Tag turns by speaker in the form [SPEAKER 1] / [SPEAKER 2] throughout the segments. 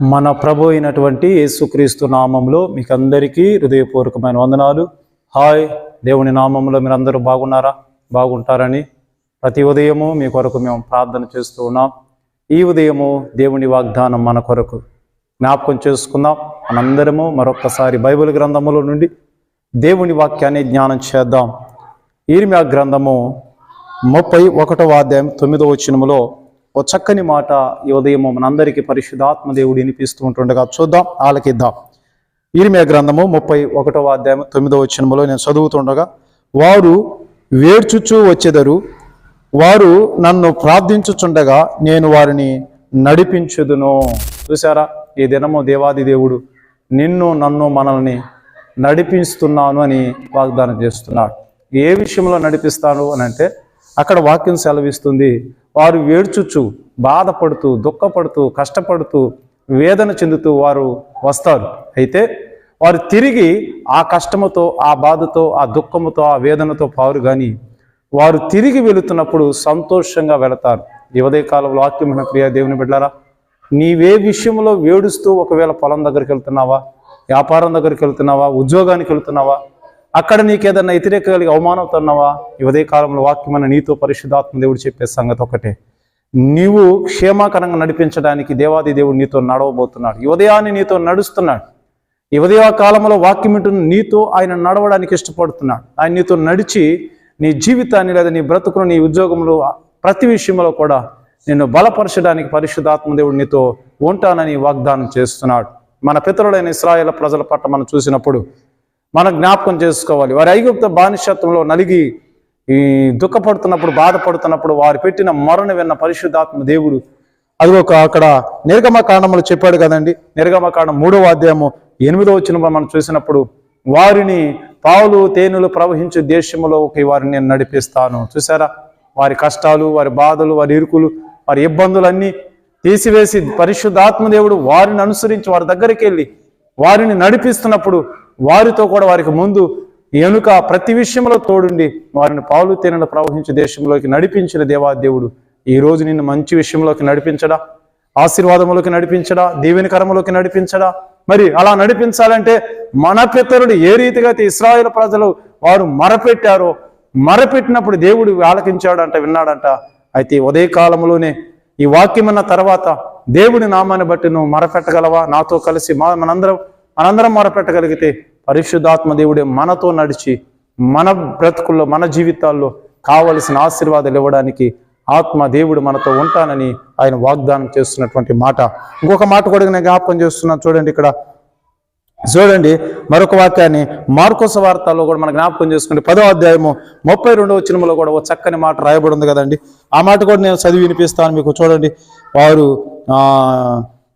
[SPEAKER 1] మన ప్రభు అయినటువంటి యేసుక్రీస్తు నామంలో మీకు అందరికీ హృదయపూర్వకమైన వందనాలు. హాయ్ దేవుని నామంలో మీరు అందరూ బాగున్నారా? బాగుంటారని ప్రతి ఉదయము మీ కొరకు మేము ప్రార్థన చేస్తూ ఉన్నాం. ఈ ఉదయము దేవుని వాగ్దానం మన కొరకు జ్ఞాపకం చేసుకుందాం. మనందరము మరొక్కసారి బైబిల్ గ్రంథములో నుండి దేవుని వాక్యాన్ని జ్ఞానం చేద్దాం. ఈర్మ్యా గ్రంథము ముప్పై ఒకటవ అధ్యాయం తొమ్మిదో వచనములో ఓ చక్కని మాట ఈ ఉదయం మనందరికీ పరిశుద్ధాత్మ దేవుడు వినిపిస్తూ ఉంటుండగా చూద్దాం ఆలకిద్దాం. ఈరిమే గ్రంథము ముప్పై ఒకటవ అధ్యాయం తొమ్మిదవ వచనములో నేను చదువుతుండగా వారు వేడ్చుచూ వచ్చేదరు వారు నన్ను ప్రార్థించుచుండగా నేను వారిని నడిపించుదును. చూసారా ఈ దినము దేవాది దేవుడు నిన్ను నన్ను మనల్ని నడిపిస్తున్నాను అని వాగ్దానం చేస్తున్నాడు. ఏ విషయంలో నడిపిస్తాను అని అంటే అక్కడ వాక్యం సెలవిస్తుంది వారు వేడ్చుచు బాధపడుతూ దుఃఖపడుతూ కష్టపడుతూ వేదన చెందుతూ వారు వస్తారు. అయితే వారు తిరిగి ఆ కష్టముతో ఆ బాధతో ఆ దుఃఖముతో ఆ వేదనతో పారు కానీ వారు తిరిగి వెళుతున్నప్పుడు సంతోషంగా వెళతారు. ఈ కాలంలో వాక్యమైన ప్రియ దేవుని బిడ్డారా నీవే విషయంలో వేడుస్తూ ఒకవేళ పొలం దగ్గరికి వెళ్తున్నావా వ్యాపారం దగ్గరికి వెళ్తున్నావా ఉద్యోగానికి వెళ్తున్నావా అక్కడ నీకేదన్నా వ్యతిరేక కలిగి అవమానవుతున్నావా ఈ ఉదయకాలంలో వాక్యమైన నీతో పరిశుద్ధాత్మ దేవుడు చెప్పే సంగతి ఒకటే. నీవు క్షేమాకరంగా నడిపించడానికి దేవాది దేవుడు నీతో నడవబోతున్నాడు. ఈ ఉదయాన్ని నీతో నడుస్తున్నాడు. ఈ ఉదయ కాలంలో వాక్యం వింటున్న నీతో ఆయన నడవడానికి ఇష్టపడుతున్నాడు. ఆయన నీతో నడిచి నీ జీవితాన్ని లేదా నీ బ్రతుకును నీ ఉద్యోగంలో ప్రతి విషయంలో కూడా నిన్ను బలపరచడానికి పరిశుద్ధాత్మ దేవుడు నీతో ఉంటానని వాగ్దానం చేస్తున్నాడు. మన పితరులైన ఇస్రాయేల్ ప్రజల పట్ల మనం చూసినప్పుడు మనం జ్ఞాపకం చేసుకోవాలి. వారి ఐగుప్త బానిసత్వంలో నలిగి ఈ దుఃఖపడుతున్నప్పుడు బాధపడుతున్నప్పుడు వారు పెట్టిన మరణ విన్న పరిశుద్ధాత్మ దేవుడు. అది ఒక అక్కడ నిర్గమ కాండములు చెప్పాడు కదండి. నిర్గమ కాండం మూడవ అధ్యాయము ఎనిమిదో వచ్చిన మనం చూసినప్పుడు వారిని పావులు తేనెలు ప్రవహించే దేశంలోకి వారిని నేను నడిపిస్తాను. చూసారా వారి కష్టాలు వారి బాధలు వారి ఇరుకులు వారి ఇబ్బందులన్నీ తీసివేసి పరిశుద్ధాత్మ దేవుడు వారిని అనుసరించి వారి దగ్గరికి వెళ్ళి వారిని నడిపిస్తున్నప్పుడు వారితో కూడా వారికి ముందు ఎనుక ప్రతి విషయంలో తోడుండి వారిని పాలు తేనెలు ప్రవహించే దేశంలోకి నడిపించిన దేవాదేవుడు. ఈ రోజు నిన్ను మంచి విషయంలోకి నడిపించడా? ఆశీర్వాదములోకి నడిపించడా? దీవెనకరములోకి నడిపించడా? మరి అలా నడిపించాలంటే మన పితరుడు ఏ రీతిగా అయితే ఇస్రాయేల్ ప్రజలు వారు మరపెట్టారో మరపెట్టినప్పుడు దేవుడు ఆలకించాడంట విన్నాడంట. అయితే ఉదయ కాలంలోనే ఈ వాక్యం అన్న తర్వాత దేవుడి నామాన్ని బట్టి నువ్వు మరపెట్టగలవా? నాతో కలిసి మా మనందరం మనందరం మొరపెట్టగలిగితే పరిశుద్ధాత్మ దేవుడే మనతో నడిచి మన బ్రతుకుల్లో మన జీవితాల్లో కావలసిన ఆశీర్వాదాలు ఇవ్వడానికి ఆత్మ దేవుడు మనతో ఉంటానని ఆయన వాగ్దానం చేస్తున్నటువంటి మాట. ఇంకొక మాట కూడా నేను జ్ఞాపకం చేస్తున్నాను చూడండి ఇక్కడ. చూడండి మరొక వాక్యాన్ని మార్కోస వార్తల్లో కూడా మనం జ్ఞాపకం చేసుకుంటే పదో అధ్యాయము ముప్పై రెండవ వచనములో కూడా ఓ చక్కని మాట రాయబడి ఉంది కదండి. ఆ మాట కూడా నేను చదివి వినిపిస్తాను మీకు. చూడండి వారు ఆ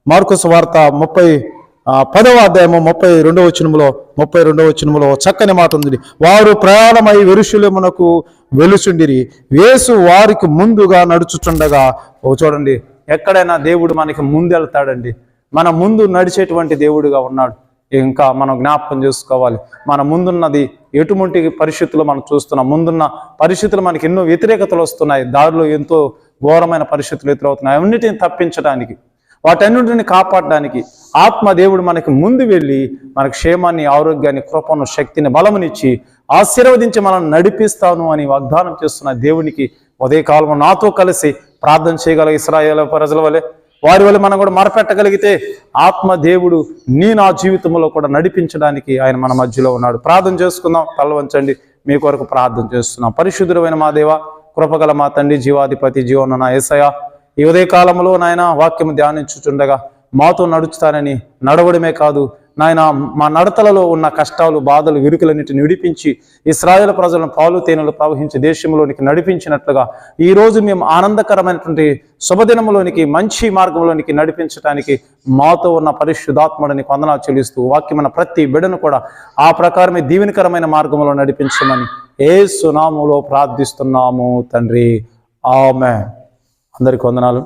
[SPEAKER 1] మార్కోస వార్త ముప్పై పదవ అధ్యాయము ముప్పై రెండవ వచనములో ముప్పై రెండవ వచనములో చక్కని మాట ఉంది వారు ప్రయాణమై వెరుషులమునకు వెలుచుండిరి. వేసు వారికి ముందుగా నడుచుచుండగా ఓ చూడండి ఎక్కడైనా దేవుడు మనకి ముందెళ్తాడండి మన ముందు నడిచేటువంటి దేవుడుగా ఉన్నాడు. ఇంకా మనం జ్ఞాపకం చేసుకోవాలి. మన ముందున్నది ఎటువంటి పరిస్థితులు మనం చూస్తున్నాం? ముందున్న పరిస్థితులు మనకి ఎన్నో వ్యతిరేకతలు వస్తున్నాయి. దారిలో ఎంతో ఘోరమైన పరిస్థితులు ఎదురవుతున్నాయి. అన్నిటిని తప్పించడానికి వాటన్నింటిని కాపాడడానికి ఆత్మదేవుడు మనకి ముందు వెళ్ళి మన క్షేమాన్ని ఆరోగ్యాన్ని కృపను శక్తిని బలమునిచ్చి ఆశీర్వదించి మనం నడిపిస్తాను అని వాగ్దానం చేస్తున్న దేవునికి ఉదయకాలం నాతో కలిసి ప్రార్థన చేయగల ఇస్రాయల ప్రజల వలె వారి వల్ల మనం కూడా మరపెట్టగలిగితే ఆత్మదేవుడు నీ నా జీవితంలో కూడా నడిపించడానికి ఆయన మన మధ్యలో ఉన్నాడు. ప్రార్థన చేసుకుందాం తల వంచండి మీ కొరకు ప్రార్థన చేస్తున్నాం. పరిశుద్ధుడమైన మా దేవ కృపగల మా తండ్రి జీవాధిపతి జీవన నా ఏసయ ఈ ఉదయకాలంలో నాయన వాక్యం ధ్యానించుచుండగా మాతో నడుచుతానని నడవడమే కాదు నాయన మా నడతలలో ఉన్న కష్టాలు బాధలు విరుకులన్నిటిని విడిపించి ఇస్రాయేల్ ప్రజలను పాలు తేనెలు ప్రవహించి దేశంలోనికి నడిపించినట్లుగా ఈ రోజు మేము ఆనందకరమైనటువంటి శుభదినంలోనికి మంచి మార్గంలోనికి నడిపించడానికి మాతో ఉన్న పరిశుద్ధాత్ముడిని కొందనా చెల్లిస్తూ వాక్యమైన ప్రతి బిడను కూడా ఆ ప్రకారమే దీవెనకరమైన మార్గంలో నడిపించమని ఏ సునాములో ప్రార్థిస్తున్నాము తండ్రి. ఆమె అందరికి వందనాలు.